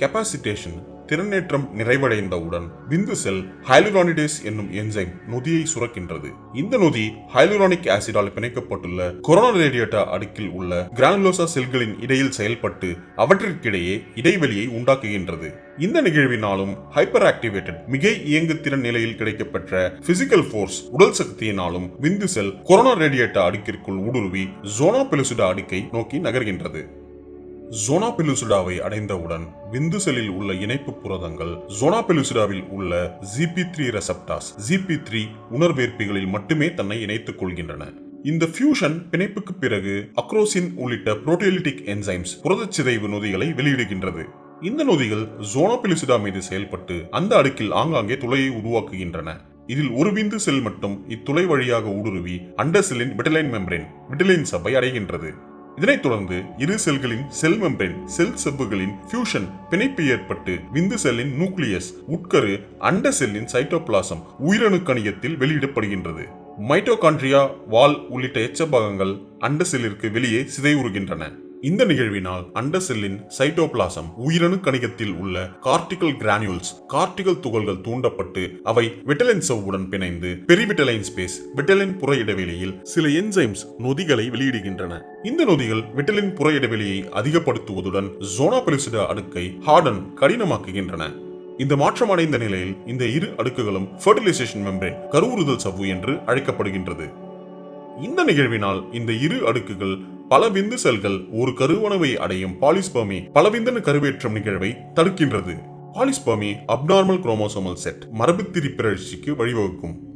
Capacitation திறனேற்றம் நிறைவடைந்தவுடன் விந்து செல் ஹைலுரானிடேஸ் என்னும் enzyme நொதியை சுரக்கின்றது. இந்த நொதி ஹைலுரானிக் ஆசிடால் பிணைக்கப்பட்டுள்ள கொரோனா ரேடியேட்டா அடுக்கில் உள்ள கிரானுலோசா செல்களின் இடையில் செயல்பட்டு அவற்றிற்கிடையே இடைவெளியை உண்டாக்குகின்றது. இந்த நிகழ்வினாலும் ஹைப்பர் ஆக்டிவேட்டட் மிகை இயங்குத்திறன் நிலையில் கிடைக்கப்பெற்ற பிசிக்கல் ஃபோர்ஸ் உடல் சக்தியினாலும் விந்து செல் கொரோனா ரேடியேட்டா அடுக்கிற்குள் ஊடுருவி ஜோனா பெலுசிடா அடுக்கை நோக்கி நகர்கின்றது. ஜோனா பெலுசிடாவை அடைந்தவுடன் விந்து செல்லில் உள்ள இணைப்பு புரதங்கள் ஜோனா பெலுசிடாவில் உள்ள GP three receptors GP three உணர்வேற்பிகளில் மட்டுமே தன்னை இணைத்துக் கொள்கின்றன. இந்த ஃபியூஷன் பிணைப்புக்கு பிறகு அக்ரோசின் உள்ளிட்ட புரோட்டியலிட்டிக் என்சைம்ஸ் புரதச் சிதைவு நொதிகளை வெளியிடுகின்றது. இந்த நொதிகள் ஜோனா மீது செயல்பட்டு அந்த அடுக்கில் ஆங்காங்கே துளையை உருவாக்குகின்றன. இதில் ஒரு விந்து செல் மட்டும் இத்துளை வழியாக ஊடுருவி அண்ட செல்லின் விட்டலைன் மெம்பரேன் விட்டலைன் சப்பை அடைகின்றது. இதனைத் தொடர்ந்து இரு செல்களின் செல் மெம்பரேன் செல் செப்புகளின் ஃபியூஷன் பிணைப்பு ஏற்பட்டு விந்து செல்லின் நியூக்ளியஸ் உட்கரு அண்ட செல்லின் சைட்டோபிளாசம் உயிரணு கணியத்தில் வெளியிடப்படுகின்றது. மைட்டோகாண்ட்ரியா வால் உள்ளிட்ட எச்ச பாகங்கள் அண்ட செல்லிற்கு வெளியே சிதைவுறுகின்றன. இந்த நிகழ்வினால் அண்ட செல்லின் சைட்டோபிளாசம் உயிரணு கணிகத்தில் உள்ள கார்டிகல் கிரானியூல்ஸ் கார்டிகல் துகள்கள் தூண்டப்பட்டு அவை விட்டலின் சவ்வுடன் பிணைந்து பெரிவிட்டலைன் ஸ்பேஸ் விட்டலின் புற இடைவெளியில் சில என்சைம்ஸ் நொதிகளை வெளியிடுகின்றன. இந்த நொதிகள் விட்டலின் புற இடைவெளியை அதிகப்படுத்துவதுடன் ஜோனா பெலிசிடா அடுக்கை ஹார்டன் கடினமாக்குகின்றன. இந்த மாற்றமடைந்த நிலையில் இந்த இரு அடுக்குகளும் ஃபர்டிலைசேஷன் மெம்பரேன் கருவுறுதல் சவ்வு என்று அழைக்கப்படுகின்றது. இந்த நிகழ்வினால் இந்த இரு அடுக்குகள் பல விந்து செல்கள் ஒரு கருவணவை அடையும் பாலிஸ்பர்மி பலவிந்தன கருவேற்றம் நிகழ்வை தடுக்கின்றது. பாலிஸ்பர்மி அப்நார்மல் குரோமோசோமல் செட் மரபுத்திரி பிறழ்ச்சிக்கு வழிவகுக்கும்.